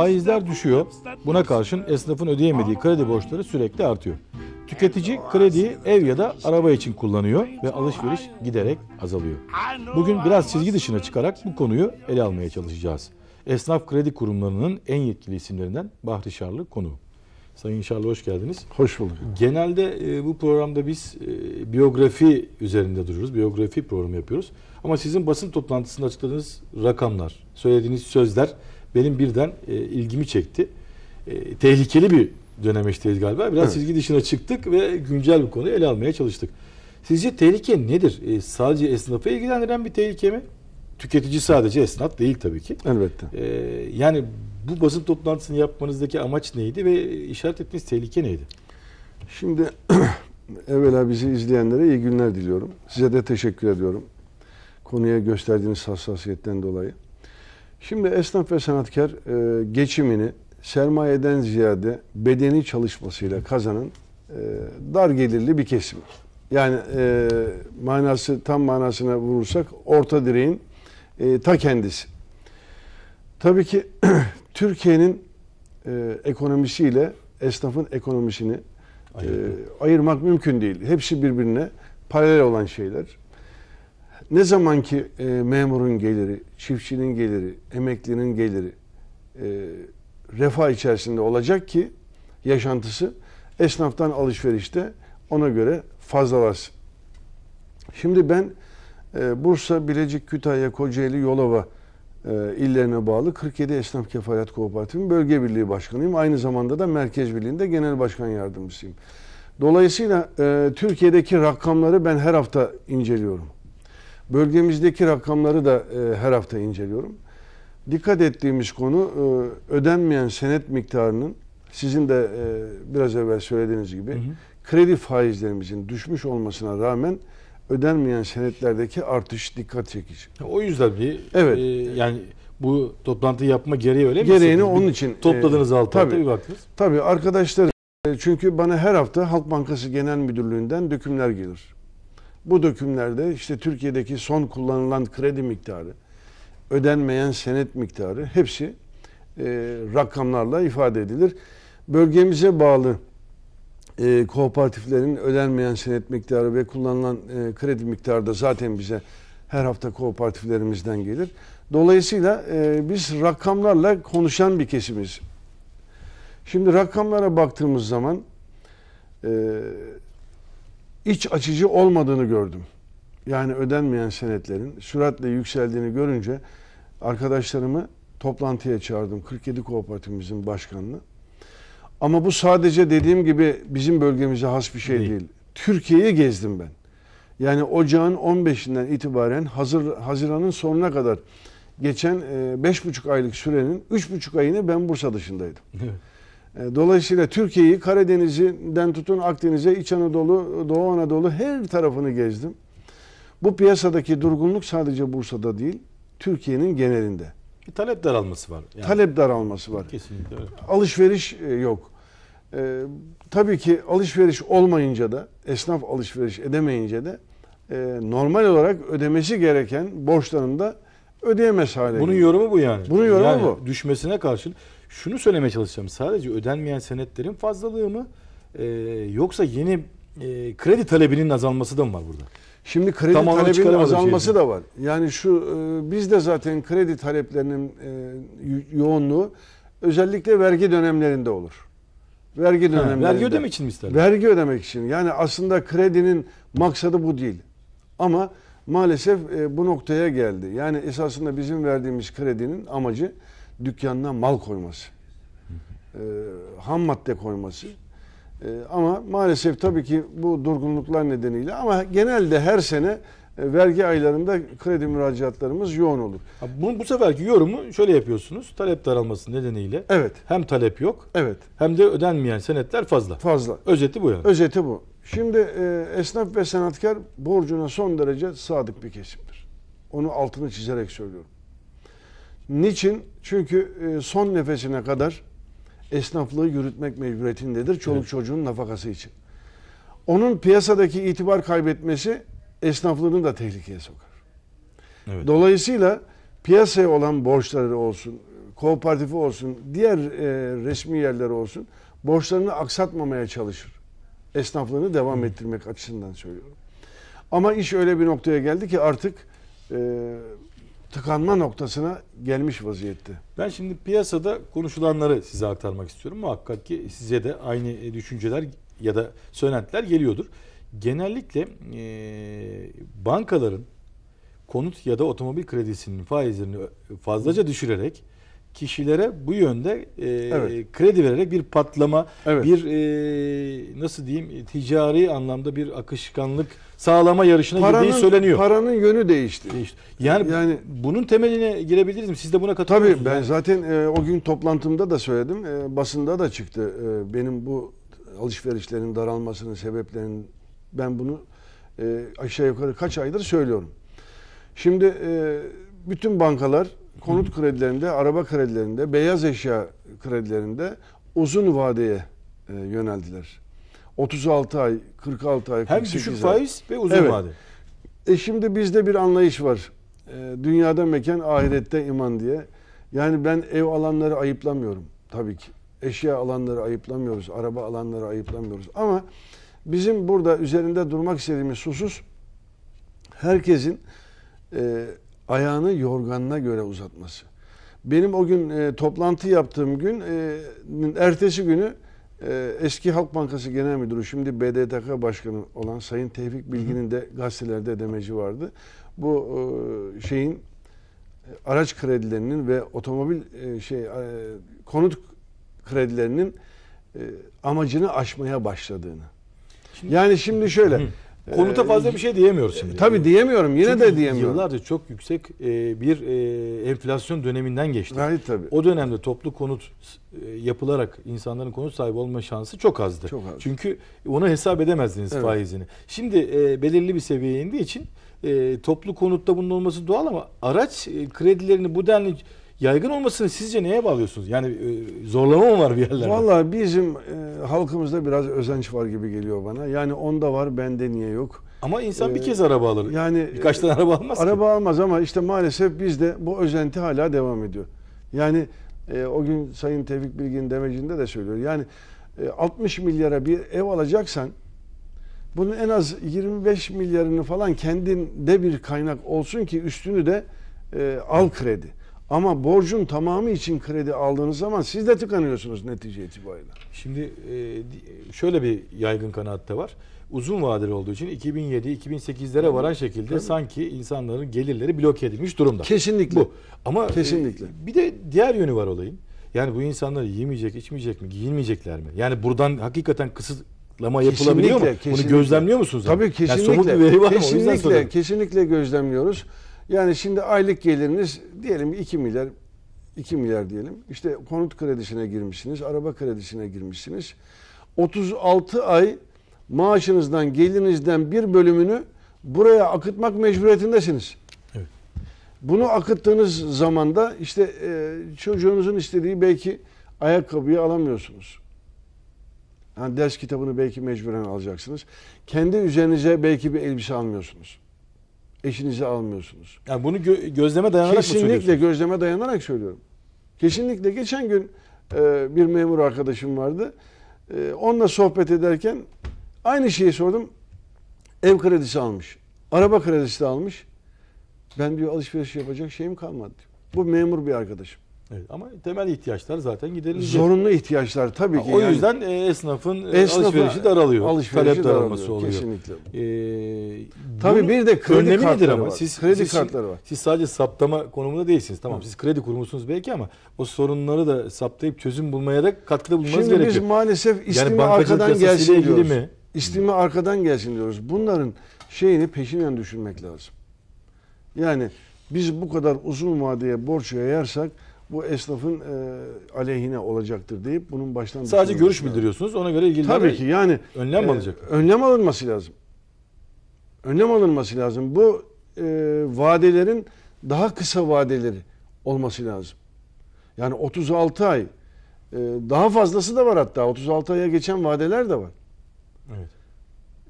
Faizler düşüyor. Buna karşın esnafın ödeyemediği kredi borçları sürekli artıyor. Tüketici krediyi ev ya da araba için kullanıyor ve alışveriş giderek azalıyor. Bugün biraz çizgi dışına çıkarak bu konuyu ele almaya çalışacağız. Esnaf kredi kurumlarının en yetkili isimlerinden Bahri Şarlı konu. Sayın Şarlı hoş geldiniz. Hoş bulduk. Genelde e, bu programda biz e, biyografi üzerinde duruyoruz. Biyografi programı yapıyoruz. Ama sizin basın toplantısında açıkladığınız rakamlar, söylediğiniz sözler benim birden e, ilgimi çekti. E, tehlikeli bir dönemeçteyiz galiba. Biraz evet. çizgi dışına çıktık ve güncel bir konuyu ele almaya çalıştık. Sizce tehlike nedir? E, sadece esnafı ilgilendiren bir tehlike mi? Tüketici sadece esnaf değil tabii ki. Elbette. E, yani bu basın toplantısını yapmanızdaki amaç neydi ve işaret ettiğiniz tehlike neydi? Şimdi evvela bizi izleyenlere iyi günler diliyorum. Size de teşekkür ediyorum. Konuya gösterdiğiniz hassasiyetten dolayı. Şimdi esnaf ve sanatkar e, geçimini sermayeden ziyade bedeni çalışmasıyla kazanan e, dar gelirli bir kesim. Yani e, manası tam manasına vurursak orta direğin e, ta kendisi. Tabii ki Türkiye'nin e, ekonomisiyle esnafın ekonomisini e, ayırmak mümkün değil. Hepsi birbirine paralel olan şeyler. Ne zaman ki e, memurun geliri, çiftçinin geliri, emeklinin geliri e, refah içerisinde olacak ki yaşantısı esnaftan alışverişte ona göre fazlalasın. Şimdi ben e, Bursa, Bilecik, Kütahya, Kocaeli, Yolova e, illerine bağlı 47 Esnaf Kefalet Kooperatifi'nin bölge birliği başkanıyım. Aynı zamanda da Merkez Birliği'nde genel başkan yardımcısıyım. Dolayısıyla e, Türkiye'deki rakamları ben her hafta inceliyorum. Bölgemizdeki rakamları da e, her hafta inceliyorum. Dikkat ettiğimiz konu e, ödenmeyen senet miktarının sizin de e, biraz evvel söylediğiniz gibi hı hı. kredi faizlerimizin düşmüş olmasına rağmen ödenmeyen senetlerdeki artış dikkat çekici. O yüzden bir evet. E, yani bu toplantı yapma gereği öyle mi? Gereğini onun için topladınız e, altı tabii, bir baktınız. Tabii arkadaşlar e, çünkü bana her hafta Halk Bankası Genel Müdürlüğü'nden dökümler gelir. Bu dökümlerde işte Türkiye'deki son kullanılan kredi miktarı, ödenmeyen senet miktarı hepsi e, rakamlarla ifade edilir. Bölgemize bağlı e, kooperatiflerin ödenmeyen senet miktarı ve kullanılan e, kredi miktarı da zaten bize her hafta kooperatiflerimizden gelir. Dolayısıyla e, biz rakamlarla konuşan bir kesimiz. Şimdi rakamlara baktığımız zaman e, iç açıcı olmadığını gördüm. Yani ödenmeyen senetlerin süratle yükseldiğini görünce arkadaşlarımı toplantıya çağırdım. 47 kooperatifimizin başkanını. Ama bu sadece dediğim gibi bizim bölgemize has bir şey değil. değil. Türkiye'yi gezdim ben. Yani ocağın 15'inden itibaren hazır Haziran'ın sonuna kadar geçen 5,5 e, aylık sürenin 3,5 ayını ben Bursa dışındaydım. Evet. E, dolayısıyla Türkiye'yi Karadeniz'inden tutun Akdeniz'e, İç Anadolu, Doğu Anadolu her tarafını gezdim. Bu piyasadaki durgunluk sadece Bursa'da değil, Türkiye'nin genelinde. Bir talep daralması var. Yani. Talep daralması var. Kesinlikle öyle. Alışveriş e, yok. Ee, tabii ki alışveriş olmayınca da, esnaf alışveriş edemeyince de e, normal olarak ödemesi gereken borçlarını da ödeyemez hale Bunun yorumu bu yani. Bunun yorumu yani bu. Düşmesine karşın şunu söylemeye çalışacağım. Sadece ödenmeyen senetlerin fazlalığı mı? Ee, yoksa yeni e, kredi talebinin azalması da mı var burada? Şimdi kredi Tam talebinin azalması şey da var. Yani şu e, bizde zaten kredi taleplerinin e, yoğunluğu özellikle vergi dönemlerinde olur. Vergi dönemlerinde. Ha, vergi ödemek için mi ister? Vergi ödemek için. Yani aslında kredinin maksadı bu değil. Ama maalesef e, bu noktaya geldi. Yani esasında bizim verdiğimiz kredinin amacı dükkanına mal koyması. E, ham madde koyması. E, ama maalesef tabii ki bu durgunluklar nedeniyle ama genelde her sene e, vergi aylarında kredi müracaatlarımız yoğun olur. Bu, bu seferki yorumu şöyle yapıyorsunuz. Talep daralması nedeniyle evet. hem talep yok evet. hem de ödenmeyen senetler fazla. Fazla. Özeti bu yani. Özeti bu. Şimdi e, esnaf ve sanatkar borcuna son derece sadık bir kesimdir. Onu altını çizerek söylüyorum. Niçin? Çünkü e, son nefesine kadar esnaflığı yürütmek mecburiyetindedir. Çoluk evet. çocuğun nafakası için. Onun piyasadaki itibar kaybetmesi esnaflığını da tehlikeye sokar. Evet. Dolayısıyla piyasaya olan borçları olsun kooperatifi olsun, diğer e, resmi yerleri olsun borçlarını aksatmamaya çalışır. Esnaflığını devam ettirmek açısından söylüyorum. Ama iş öyle bir noktaya geldi ki artık e, tıkanma noktasına gelmiş vaziyette. Ben şimdi piyasada konuşulanları size aktarmak istiyorum. Muhakkak ki size de aynı düşünceler ya da söylentiler geliyordur. Genellikle e, bankaların konut ya da otomobil kredisinin faizlerini fazlaca düşürerek kişilere bu yönde e, evet. kredi vererek bir patlama, evet. bir e, nasıl diyeyim ticari anlamda bir akışkanlık sağlama yarışına paranın, girdiği söyleniyor. Paranın yönü değişti. değişti. Yani, yani bunun temeline girebiliriz mi? Siz de buna katılıyor Tabii ben yani? zaten e, o gün toplantımda da söyledim. E, basında da çıktı. E, benim bu alışverişlerin daralmasının sebeplerinin ben bunu e, aşağı yukarı kaç aydır söylüyorum. Şimdi e, bütün bankalar konut kredilerinde, araba kredilerinde, beyaz eşya kredilerinde uzun vadeye e, yöneldiler. 36 ay, 46 ay, 48 Hem düşük ay. faiz ve uzun evet. vade. E şimdi bizde bir anlayış var. E, dünyada mekan, ahirette iman diye. Yani ben ev alanları ayıplamıyorum tabii ki. Eşya alanları ayıplamıyoruz, araba alanları ayıplamıyoruz. Ama bizim burada üzerinde durmak istediğimiz husus herkesin e, ayağını yorganına göre uzatması. Benim o gün e, toplantı yaptığım gün e, ertesi günü e, eski Halk Bankası Genel Müdürü şimdi BDDK Başkanı olan Sayın Tevfik Bilgin'in de gazetelerde demeci vardı. Bu e, şeyin e, araç kredilerinin ve otomobil e, şey e, konut kredilerinin e, amacını aşmaya başladığını. Şimdi, yani şimdi şöyle. Konuta fazla bir şey diyemiyoruz şimdi. Tabii diyemiyorum. Yine Çünkü de diyemiyorum. Yıllarca çok yüksek e, bir e, enflasyon döneminden geçti. Gayet tabii. O dönemde toplu konut e, yapılarak insanların konut sahibi olma şansı çok azdı. Çok az. Çünkü onu hesap edemezdiniz evet. faizini. Şimdi belirli bir seviyeye indiği için toplu konutta bunun olması doğal ama araç kredilerini bu denli yaygın olmasını sizce neye bağlıyorsunuz? Yani e, zorlama mı var bir yerlerde? Vallahi bizim e, halkımızda biraz özenç var gibi geliyor bana. Yani onda var bende niye yok? Ama insan ee, bir kez araba alır. Yani birkaç tane araba almaz Araba ki. almaz ama işte maalesef bizde bu özenti hala devam ediyor. Yani e, o gün Sayın Tevfik Bilgin demecinde de söylüyor. Yani e, 60 milyara bir ev alacaksan bunun en az 25 milyarını falan kendinde bir kaynak olsun ki üstünü de e, al kredi. Ama borcun tamamı için kredi aldığınız zaman siz de tıkanıyorsunuz netice itibariyle. Şimdi e, şöyle bir yaygın kanaatte var. Uzun vadeli olduğu için 2007-2008'lere varan şekilde Tabii. sanki insanların gelirleri bloke edilmiş durumda. Kesinlikle. Bu. Ama e, Kesinlikle. bir de diğer yönü var olayın. Yani bu insanlar yemeyecek, içmeyecek mi, giyinmeyecekler mi? Yani buradan hakikaten kısıtlama yapılabiliyor mu? Kesinlikle. Bunu gözlemliyor musunuz? Tabii kesinlikle. Yani somut bir veri var kesinlikle, kesinlikle gözlemliyoruz. Yani şimdi aylık geliriniz diyelim 2 milyar 2 milyar diyelim. İşte konut kredisine girmişsiniz, araba kredisine girmişsiniz. 36 ay maaşınızdan, gelirinizden bir bölümünü buraya akıtmak mecburiyetindesiniz. Evet. Bunu akıttığınız zaman da işte e, çocuğunuzun istediği belki ayakkabıyı alamıyorsunuz. Yani ders kitabını belki mecburen alacaksınız. Kendi üzerinize belki bir elbise almıyorsunuz eşinizi almıyorsunuz. Yani bunu gö- gözleme dayanarak Kesinlikle mı Kesinlikle gözleme dayanarak söylüyorum. Kesinlikle. Geçen gün e, bir memur arkadaşım vardı. E, onunla sohbet ederken aynı şeyi sordum. Ev kredisi almış. Araba kredisi de almış. Ben diyor alışveriş yapacak şeyim kalmadı. Bu memur bir arkadaşım. Evet, ama temel ihtiyaçlar zaten giderilecek. Zorunlu ihtiyaçlar tabii ha, ki. O yani, yüzden e, esnafın, e, esnafın alışverişi daralıyor. Alışverişi Talep daralması oluyor. Kesinlikle. Ee, tabii bir de kredi kartları ama. var. Siz, kredi siz, kartları var. Siz sadece saptama konumunda değilsiniz. Tamam Hı. siz kredi kurumusunuz belki ama o sorunları da saptayıp çözüm bulmaya da katkıda bulmanız Şimdi gerekiyor. Şimdi biz maalesef istimi yani arkadan gelsin diyoruz. Mi? İstimi arkadan gelsin diyoruz. Bunların şeyini peşinden düşünmek lazım. Yani biz bu kadar uzun vadeye borç yayarsak bu esnafın e, aleyhine olacaktır deyip bunun baştan sadece görüş lazım. bildiriyorsunuz. Ona göre ilgili tabii ki yani önlem e, alacak. Önlem alınması lazım. Önlem alınması lazım. Bu e, vadelerin daha kısa vadeleri olması lazım. Yani 36 ay e, daha fazlası da var hatta 36 aya geçen vadeler de var. Evet.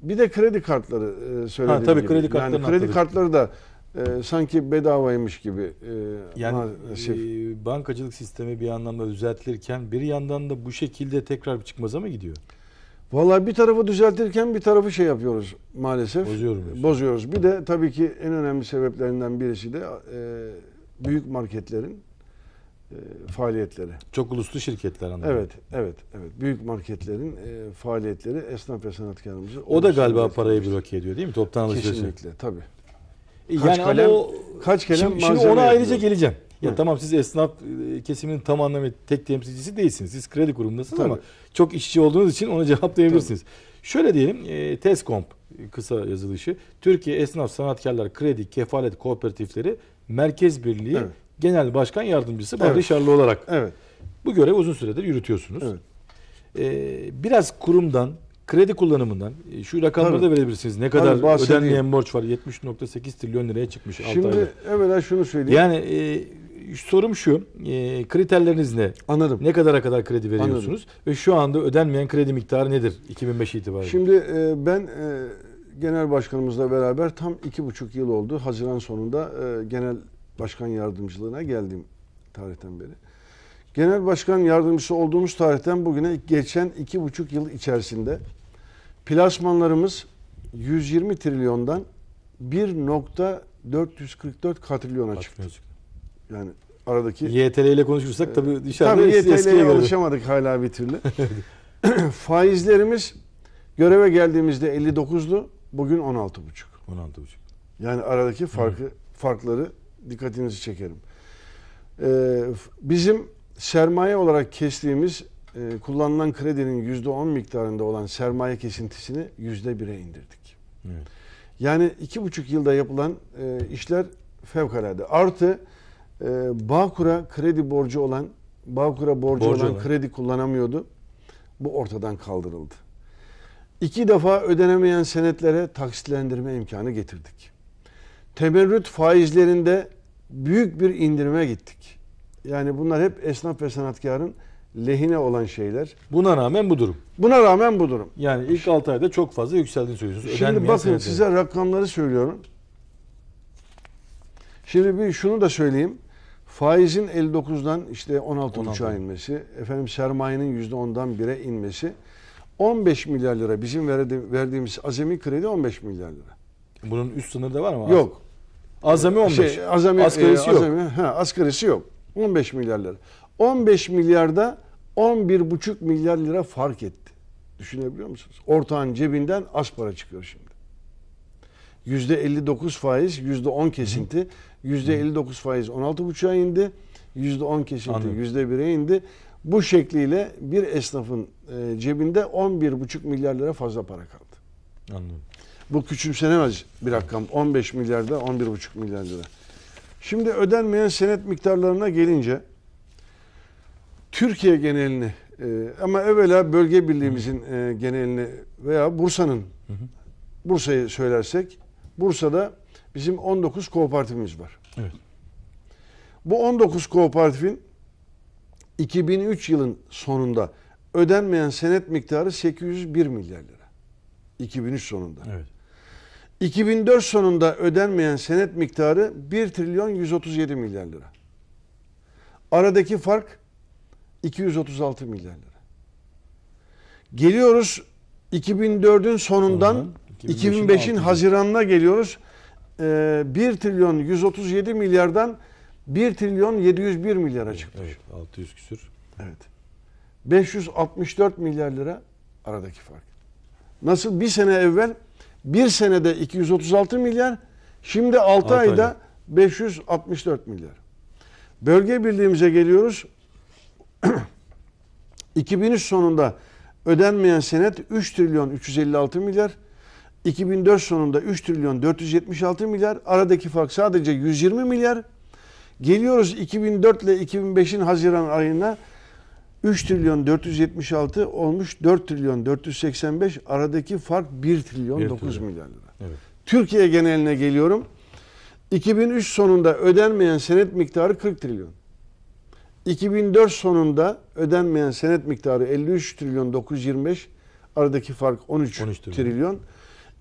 Bir de kredi kartları e, söylediğim ha, tabii, gibi. Kredi kartları yani kredi kartları da e, sanki bedavaymış gibi e, Yani maalesef. e, bankacılık sistemi bir anlamda düzeltilirken bir yandan da bu şekilde tekrar bir çıkmaza mı gidiyor? Vallahi bir tarafı düzeltirken bir tarafı şey yapıyoruz maalesef. Diyorsun. Bozuyoruz. Bir de tabii ki en önemli sebeplerinden birisi de e, büyük marketlerin e, faaliyetleri. Çok uluslu şirketler anlamında. Evet, evet, evet. Büyük marketlerin e, faaliyetleri esnaf ve sanatkarımızı O da galiba parayı bloke ediyor değil mi? Toptan alışverişi. Kesinlikle, tabii. Yani Kaç ama kalem- o kaç kalem şimdi, şimdi ona ayrıca yapılıyor. geleceğim. Ya Hı. tamam siz esnaf e, kesiminin tam anlamıyla tek temsilcisi değilsiniz. Siz kredi kurumundasınız Tabii. ama çok işçi olduğunuz için ona cevaplayabilirsiniz. Şöyle diyelim e, TESCOMP e, kısa yazılışı Türkiye Esnaf Sanatkarlar Kredi Kefalet Kooperatifleri Merkez Birliği Evet. Genel Başkan Yardımcısı Evet. Bahri Şarlı olarak Evet, bu görevi uzun süredir yürütüyorsunuz. evet. E, biraz kurumdan kredi kullanımından e, şu rakamları Tabii. da verebilirsiniz. Ne kadar Tabii, bahsedeyim. ödenmeyen borç var? 70.8 trilyon liraya çıkmış 6 ayda. Şimdi evvela şunu söyleyeyim. Yani e, sorum şu, e, kriterleriniz ne? Anladım. Ne kadara kadar kredi veriyorsunuz? Ve şu anda ödenmeyen kredi miktarı nedir 2005 itibariyle? Şimdi e, ben e, genel başkanımızla beraber tam iki buçuk yıl oldu. Haziran sonunda e, genel başkan yardımcılığına geldiğim tarihten beri. Genel başkan yardımcısı olduğumuz tarihten bugüne geçen iki buçuk yıl içerisinde plasmanlarımız 120 trilyondan 1.444 katrilyona çıktı. Yani aradaki YTL ile konuşursak tabii dışarıda Tabii eski- eskiye göre. alışamadık hala bir türlü. Faizlerimiz göreve geldiğimizde 59'du. Bugün 16,5. 16,5. Yani aradaki farkı farkları dikkatinizi çekerim. Ee, bizim sermaye olarak kestiğimiz e, kullanılan kredinin %10 miktarında olan sermaye kesintisini %1'e indirdik. Evet. Yani iki buçuk yılda yapılan e, işler fevkalade. Artı e, Bağkur'a kredi borcu olan, Bağkur'a borcu, Borcu olan, olan. kredi kullanamıyordu. Bu ortadan kaldırıldı. İki defa ödenemeyen senetlere taksitlendirme imkanı getirdik. Temerrüt faizlerinde büyük bir indirime gittik. Yani bunlar hep esnaf ve sanatkarın lehine olan şeyler. Buna rağmen bu durum. Buna rağmen bu durum. Yani ilk 6 ayda çok fazla yükseldiğini söylüyorsunuz. Şimdi Ödenmeyen bakın senetler. size rakamları söylüyorum. Şimdi bir şunu da söyleyeyim. Faizin 59'dan işte 16,5'a 16. inmesi, efendim sermayenin %10'dan 1'e inmesi 15 milyar lira bizim verdi- verdiğimiz azami kredi 15 milyar lira. Bunun üst sınırı da var mı? Yok. Azami 15. Şey, azami, Asgarisi e, yok. azami- ha, asgarisi yok. 15 milyar lira. 15 milyarda 11,5 milyar lira fark etti. Düşünebiliyor musunuz? Ortağın cebinden az para çıkıyor şimdi. %59 faiz, %10 kesinti. %59 faiz 16,5'a indi. %10 kesinti Anladım. %1'e indi. Bu şekliyle bir esnafın e, cebinde 11,5 milyar lira fazla para kaldı. Anladım. Bu küçümsenemez bir rakam. 15 milyarda 11,5 milyar lira. Şimdi ödenmeyen senet miktarlarına gelince Türkiye genelini e, ama evvela bölge birliğimizin e, genelini veya Bursa'nın. Bursa'yı söylersek Bursa'da bizim 19 kooperatifimiz var. Evet. Bu 19 kooperatifin 2003 yılın sonunda ödenmeyen senet miktarı 801 milyar lira. 2003 sonunda. Evet. 2004 sonunda ödenmeyen senet miktarı 1 trilyon 137 milyar lira. Aradaki fark 236 milyar lira. Geliyoruz 2004'ün sonundan Sonundan 2005'in 2005'in altına. Haziran'ına geliyoruz. Ee, 1 trilyon 137 milyardan 1 trilyon 701 milyara çıktı. Evet. 600 küsür. Evet. 564 milyar lira aradaki fark. Nasıl bir sene evvel bir senede 236 milyar şimdi 6 Altı ayda ayda. 564 milyar. Bölge birliğimize geliyoruz. 2003 sonunda ödenmeyen senet 3 trilyon 356 milyar. 2004 sonunda 3 trilyon 476 milyar. Aradaki fark sadece 120 milyar. Geliyoruz 2004 ile 2005'in Haziran ayına 3 trilyon 476 olmuş 4 trilyon 485 aradaki fark 1 trilyon Bir 9 trilyon. milyar lira. Evet. Türkiye geneline geliyorum. 2003 sonunda ödenmeyen senet miktarı 40 trilyon. 2004 sonunda ödenmeyen senet miktarı 53 trilyon 925 aradaki fark 13, 13 trilyon. trilyon.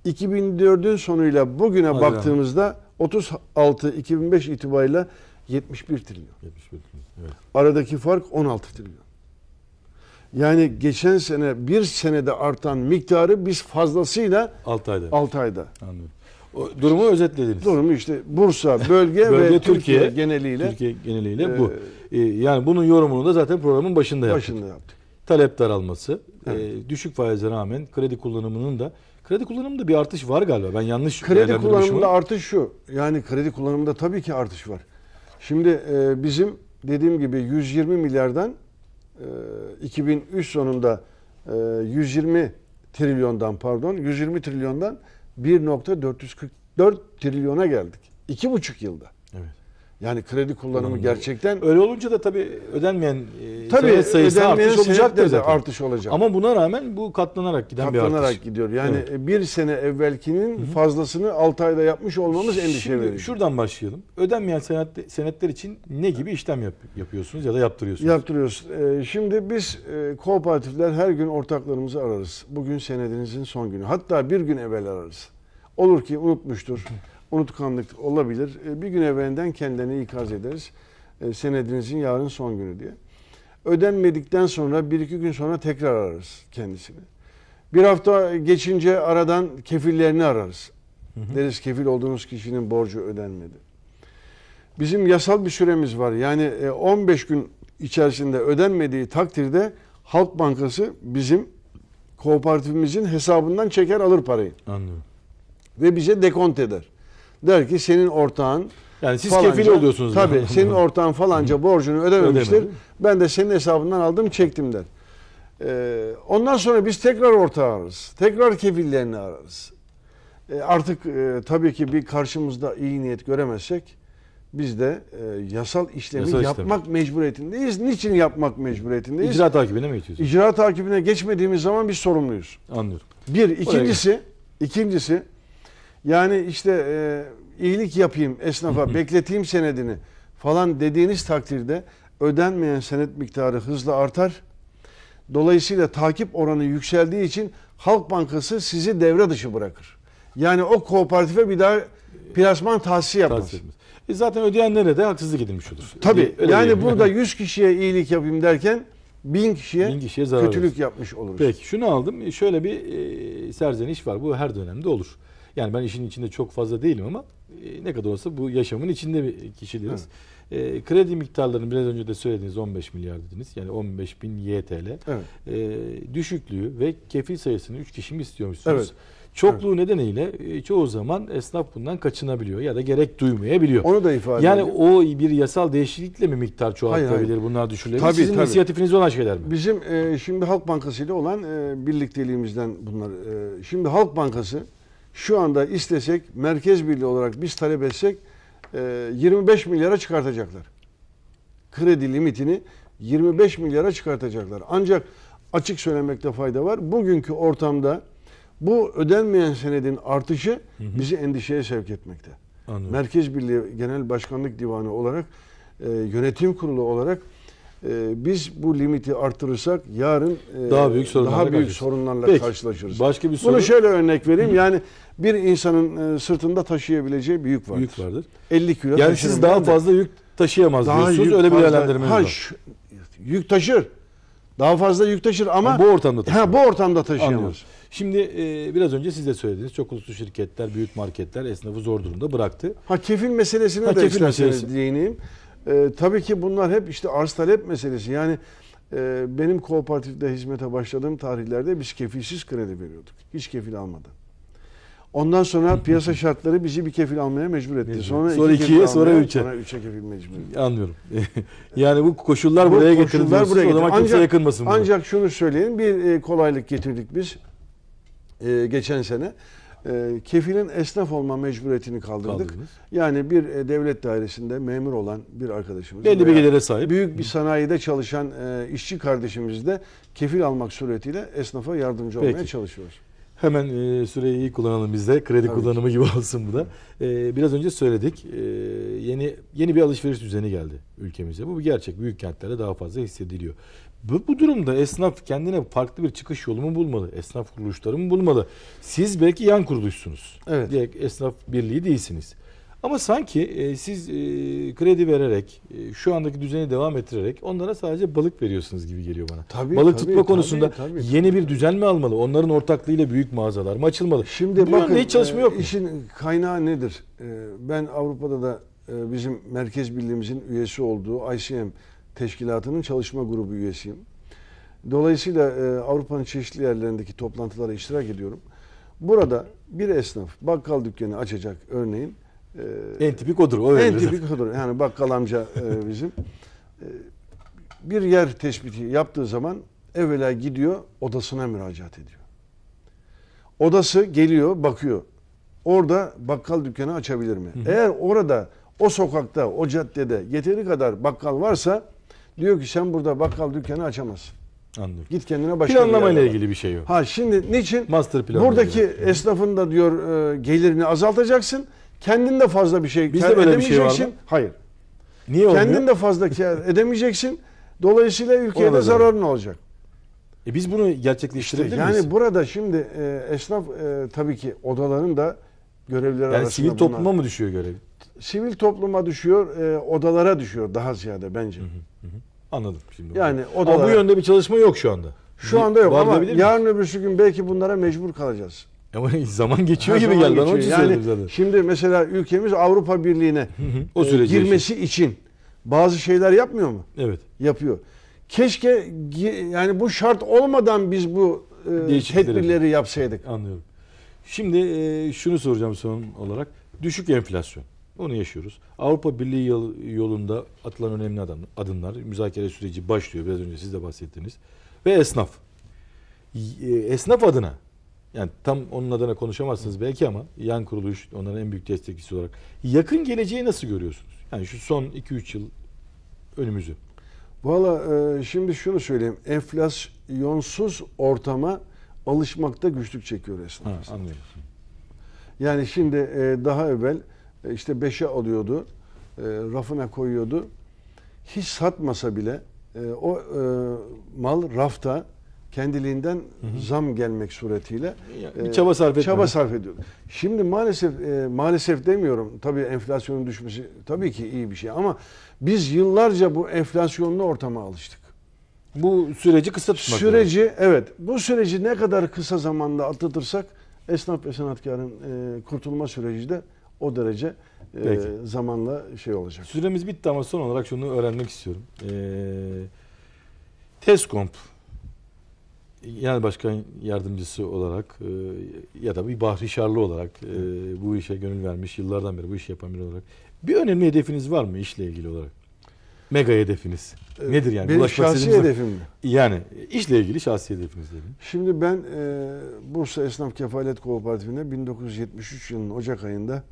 2004'ün sonuyla bugüne Haziran. baktığımızda 36 2005 itibariyle 71 trilyon. 71 trilyon. Evet. Aradaki fark 16 trilyon. Yani geçen sene bir senede artan miktarı biz fazlasıyla 6 ayda. 6 ayda. Anlıyorum. O, durumu özetlediniz. Durumu işte Bursa, bölge, Bölge ve Türkiye, Türkiye, geneliyle Türkiye geneliyle e, bu. Ee, yani bunun yorumunu da zaten programın başında yaptık. başında yaptık. Talep daralması, Evet. e, düşük faize rağmen kredi kullanımının da kredi kullanımında bir artış var galiba. Ben yanlış Kredi kullanımında artış şu. Yani kredi kullanımında tabii ki artış var. Şimdi e, bizim dediğim gibi 120 milyardan e, 2003 sonunda e, 120 trilyondan pardon 120 trilyondan 1.444 trilyona geldik. İki buçuk yılda. Yani kredi kullanımı Kullanımı- gerçekten Öyle olunca da tabii ödenmeyen e, tabii sayısı ödenmeyen artış olacaktır zaten. artış olacak. Ama buna rağmen bu katlanarak giden bir artış. katlanarak gidiyor. Yani Evet. bir sene evvelkinin fazlasını 6 ayda yapmış olmamız endişe verici. şuradan başlayalım. Ödenmeyen senet, senetler için ne gibi işlem yap- yapıyorsunuz ya da yaptırıyorsunuz? Yaptırıyoruz. Ee, şimdi biz e, kooperatifler her gün ortaklarımızı ararız. Bugün senedinizin son günü. Hatta bir gün evvel ararız. Olur ki unutmuştur. Unutkanlık olabilir. E, bir gün evvelinden kendilerini ikaz ederiz. E, senedinizin yarın son günü diye. Ödenmedikten sonra bir iki gün sonra tekrar ararız kendisini. Bir hafta geçince aradan kefillerini ararız. Deriz kefil olduğunuz kişinin borcu ödenmedi. Bizim yasal bir süremiz var. Yani e, 15 gün içerisinde ödenmediği takdirde Halk Bankası bizim kooperatifimizin hesabından çeker alır parayı Anlıyorum. ve bize dekont eder. Der ki senin ortağın Yani siz falanca- kefil oluyorsunuz. Tabii senin ortağın falanca borcunu ödememiştir. Ödemedi. Ben de senin hesabından aldım çektim der. Ee, ondan sonra biz tekrar ortağı ararız. Tekrar kefillerini ararız. Ee, artık e, tabii ki bir karşımızda iyi niyet göremezsek biz de e, yasal işlemi Yasal işlemi. yapmak mecburiyetindeyiz. Niçin yapmak mecburiyetindeyiz? İcra takibine mi geçiyorsunuz? İcra takibine geçmediğimiz zaman biz sorumluyuz. Anlıyorum. Bir, ikincisi, ikincisi yani işte e, iyilik yapayım esnafa, bekleteyim senedini falan dediğiniz takdirde ödenmeyen senet miktarı hızla artar. Dolayısıyla takip oranı yükseldiği için Halk Bankası sizi devre dışı bırakır. Yani o kooperatife bir daha plasman tahsisi yapmaz. E zaten ödeyenlere de haksızlık edilmiş olur. Tabii Öyle yani diyelim. burada 100 kişiye iyilik yapayım derken 1000 kişiye, Bin kişiye zarar kötülük yapmış oluruz. Peki şunu aldım. E, Şöyle bir e, serzeniş var. Bu her dönemde olur. Yani ben işin içinde çok fazla değilim ama e, ne kadar olsa bu yaşamın içinde bir kişileriz. E, kredi miktarlarını biraz önce de söylediğiniz 15 milyar dediniz. Yani 15 bin YTL. Evet. E, düşüklüğü ve kefil sayısını 3 kişi mi istiyormuşsunuz? Evet. Çokluğu nedeniyle e, çoğu zaman esnaf bundan kaçınabiliyor ya da gerek duymayabiliyor. Onu da ifade yani edeyim. o bir yasal değişiklikle mi miktar çoğaltabilir, Hayır, hayır. bunlar düşürülebilir? Tabii, Sizin tabii. inisiyatifinizde olan şeyler mi? Bizim e, şimdi Halk Bankası ile olan e, birlikteliğimizden bunlar. E, şimdi Halk Bankası şu anda istesek merkez birliği olarak biz talep etsek e, 25 milyara çıkartacaklar. Kredi limitini 25 milyara çıkartacaklar. Ancak açık söylemekte fayda var. Bugünkü ortamda bu ödenmeyen senedin artışı bizi endişeye sevk etmekte. Anladım. Merkez Birliği Genel Başkanlık Divanı olarak e, yönetim kurulu olarak e, biz bu limiti artırırsak yarın e, Daha büyük sorunlarla daha büyük karşılaşırız. sorunlarla Peki, karşılaşırız. Başka bir soru Bunu şöyle örnek vereyim. Yani bir insanın e, sırtında taşıyabileceği bir yük vardır. büyük vardır. 50 kilo Yani siz daha fazla yük taşıyamaz Daha diyorsunuz. yük Öyle bir değerlendirmeniz ha, var. yük taşır. Daha fazla yük taşır ama Ha, bu ortamda ha, taşıyamaz. bu ortamda taşıyamaz. Anlıyoruz. Şimdi e, biraz önce siz de söylediniz. Çok uluslu şirketler, büyük marketler esnafı zor durumda bıraktı. Ha kefil meselesine Ha, de kefil meselesi. değineyim. Ee, tabii ki bunlar hep işte arz talep meselesi. Yani e, benim kooperatifte hizmete başladığım tarihlerde biz kefilsiz kredi veriyorduk. Hiç kefil almadan. Ondan sonra piyasa şartları bizi bir kefil almaya mecbur etti. Mecbur. Sonra, Sonra iki ikiye, kefil sonra almaya, üçe. Sonra üçe kefil mecbur etti. Anlıyorum. yani bu koşullar Bu buraya diyorsunuz. buraya o zaman getirildi. kimse Ancak- yakınmasın bunu. Ancak şunu söyleyeyim bir e, kolaylık getirdik biz e, geçen sene. E, kefilin esnaf olma mecburiyetini kaldırdık. Kaldırdınız. Yani bir e, devlet dairesinde memur olan bir arkadaşımız. Belli gelire sahip. Büyük bir sanayide çalışan e, işçi kardeşimiz de kefil almak suretiyle esnafa yardımcı olmaya Peki. çalışıyoruz. Hemen e, süreyi iyi kullanalım biz de. Kredi Tabii kullanımı gibi olsun bu da. E, biraz önce söyledik. E, yeni yeni bir alışveriş düzeni geldi ülkemize. Bu bir gerçek. Büyük kentlerde daha fazla hissediliyor. Bu, bu durumda esnaf kendine farklı bir çıkış yolu mu bulmalı? Esnaf kuruluşları mı bulmalı? Siz belki yan kuruluşsunuz. Evet. Direkt esnaf birliği değilsiniz. Ama sanki e, siz e, kredi vererek, e, şu andaki düzeni devam ettirerek onlara sadece balık veriyorsunuz gibi geliyor bana. Tabii, balık tabii, tutma tabii, konusunda tabii, yeni bir düzen mi almalı? Onların ortaklığıyla büyük mağazalar mı açılmalı? Şimdi Bu bakın hiç çalışma yok e, mu? işin kaynağı nedir? E, Ben Avrupa'da da e, bizim merkez birliğimizin üyesi olduğu ICM teşkilatının çalışma grubu üyesiyim. Dolayısıyla Avrupa'nın çeşitli yerlerindeki toplantılara iştirak ediyorum. Burada bir esnaf bakkal dükkanı açacak örneğin. E, En tipik odur. O en tipik odur. Yani bakkal amca e, bizim. E, bir yer tespiti yaptığı zaman evvela gidiyor odasına müracaat ediyor. Odası geliyor bakıyor. Orada bakkal dükkanı açabilir mi? Eğer orada o sokakta o caddede yeteri kadar bakkal varsa diyor ki sen burada bakkal dükkanı açamazsın. Anlıyorum. Git kendine başka yerde bak. ilgili bir şey yok. Ha şimdi niçin? Master planla Buradaki esnafın da diyor e, gelirini azaltacaksın. Kendin de fazla bir şey Bizde böyle bir şey var mı? Hayır. Niye olmuyor? Kendin de fazla kar edemeyeceksin. Dolayısıyla ülkeye de zarar. zararın olacak. E biz bunu gerçekleştirebilir yani miyiz? burada şimdi e, esnaf e, tabii ki odaların da görevleri Yani arasında sivil bunlar. topluma mı düşüyor görev? sivil topluma düşüyor, e, odalara düşüyor daha ziyade bence. Anladım şimdi. Yani Ama bu odalara yönde bir çalışma yok şu anda. şu anda yok Var ama yarın öbürsü gün belki bunlara mecbur kalacağız. Ama zaman geçiyor Her gibi zaman geldi. Geçiyor. yani zaten. şimdi mesela ülkemiz Avrupa Birliği'ne O e, girmesi için bazı şeyler yapmıyor mu? Evet. Yapıyor. Keşke yani bu şart olmadan biz bu e, tedbirleri yapsaydık. Anlıyorum. Şimdi e, şunu soracağım son olarak. Düşük enflasyon. Onu yaşıyoruz. Avrupa Birliği yol- yolunda atılan önemli adam, adımlar. Müzakere süreci başlıyor. Biraz önce siz de bahsettiniz. Ve esnaf. E, Esnaf adına yani tam onun adına konuşamazsınız belki ama yan kuruluş onların en büyük destekçisi olarak yakın geleceği nasıl görüyorsunuz? Yani şu son 2-3 yıl önümüzü. Valla e, şimdi şunu söyleyeyim. Enflasyonsuz ortama alışmakta güçlük çekiyor Ha, esnaf. anlıyorum. Yani şimdi e, daha evvel e, işte 5'e alıyordu, e, rafına koyuyordu. Hiç satmasa bile e, o e, mal rafta kendiliğinden zam gelmek suretiyle Ya, e, bir çaba sarf çaba sarf ediyordu. Şimdi maalesef e, maalesef demiyorum. Tabii enflasyonun düşmesi tabii ki iyi bir şey ama biz yıllarca bu enflasyonlu ortama alıştık. Bu süreci kısa tutmak. Süreci evet bu süreci ne kadar kısa zamanda atlatırsak esnaf ve sanatkarın e, kurtulma süreci de o derece e, zamanla şey olacak. Süremiz bitti ama son olarak şunu öğrenmek istiyorum. Ee, TESKOMP Genel Başkan Yardımcısı olarak e, ya da bir bahrişarlı olarak e, bu işe gönül vermiş, yıllardan beri bu işi yapan biri olarak bir önemli hedefiniz var mı işle ilgili olarak? Mega hedefiniz. Nedir yani? Benim Ulaşmak şahsi hedefim mi? Yani işle ilgili şahsi hedefiniz dedim. Şimdi ben e, Bursa Esnaf Kefalet Kooperatifine 1973 yılının Ocak ayında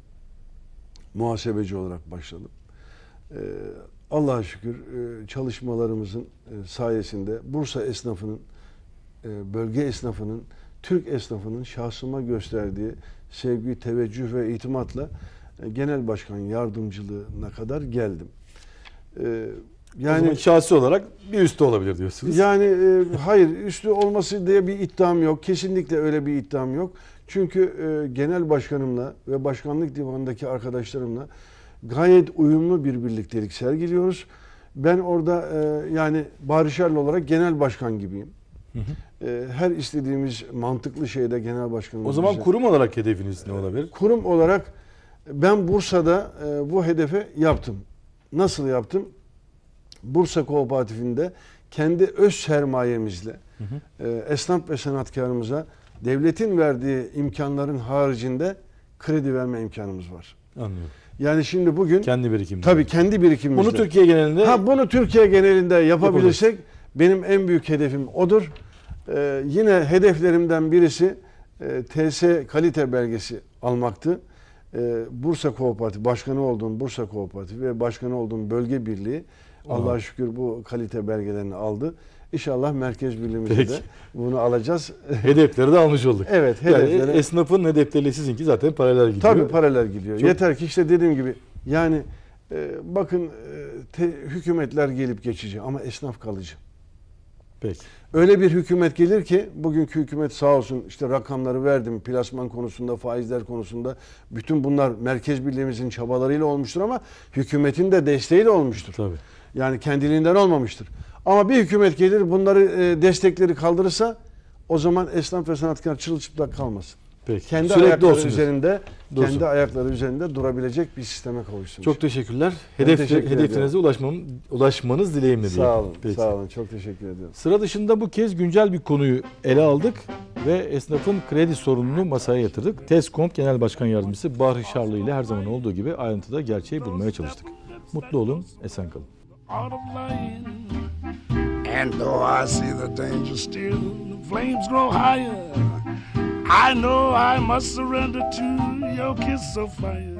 muhasebeci olarak başladım. E, Allah'a şükür e, çalışmalarımızın e, sayesinde Bursa esnafının, e, bölge esnafının, Türk esnafının şahsıma gösterdiği sevgi, teveccüh ve itimatla e, genel başkan yardımcılığına kadar geldim. E, Yani yani şahsi olarak bir üstü olabilir diyorsunuz. yani e, hayır üstü olması diye bir iddiam yok. Kesinlikle öyle bir iddiam yok. Çünkü e, genel başkanımla ve başkanlık divanındaki arkadaşlarımla gayet uyumlu bir birliktelik sergiliyoruz. Ben orada e, yani Barışarlı olarak genel başkan gibiyim. Hı hı. E, her istediğimiz mantıklı şeyde genel başkanımız O zaman bize- kurum olarak hedefiniz ne olabilir? kurum olarak ben Bursa'da e, bu hedefi yaptım. Nasıl yaptım? Bursa Kooperatifinde kendi öz sermayemizle Hı hı. e, esnaf ve sanatkarımıza devletin verdiği imkanların haricinde kredi verme imkanımız var. Anlıyorum. Yani şimdi bugün Kendi birikim. tabii kendi birikimimizle. Bunu Türkiye genelinde Ha bunu Türkiye genelinde yapabilirsek benim en büyük hedefim odur. Ee, yine hedeflerimden birisi e, TS kalite belgesi almaktı. Ee, Bursa Kooperatif, başkanı olduğum Bursa Kooperatif ve başkanı olduğum bölge birliği Allah'a şükür bu kalite belgelerini aldı. İnşallah merkez birliğimizde Peki. de bunu alacağız. hedefleri de almış olduk. evet Yani hedeflere. esnafın hedefleriyle sizinki zaten paralel gidiyor. Tabii paralel gidiyor. Çok- Yeter ki işte dediğim gibi yani e, bakın e, te- hükümetler gelip geçici ama esnaf kalıcı. Peki. Öyle bir hükümet gelir ki bugünkü hükümet sağ olsun işte rakamları verdim plasman konusunda faizler konusunda bütün bunlar merkez birliğimizin çabalarıyla olmuştur ama hükümetin de desteğiyle olmuştur. Tabii. Yani kendiliğinden olmamıştır. Ama bir hükümet gelir bunları e, destekleri kaldırırsa o zaman esnaf ve sanatkar çırılçıplak kalmasın. Peki. Kendi Sürekli ayakları olsun. üzerinde Dursun. kendi ayakları üzerinde durabilecek bir sisteme kavuşsun. Çok teşekkürler. Hedef, teşekkür hedefinize ulaşmam, ulaşmanız dileğimle diyeyim. Sağ olun. Peki. Sağ olun. Çok teşekkür ediyorum. Sıra dışında bu kez güncel bir konuyu ele aldık ve esnafın kredi sorununu masaya yatırdık. Teskom Genel Başkan Yardımcısı Bahri Şarlı ile her zaman olduğu gibi ayrıntıda gerçeği bulmaya çalıştık. Mutlu olun, esen kalın. And though I see the danger still, the flames grow higher. I know I must surrender to your kiss of fire.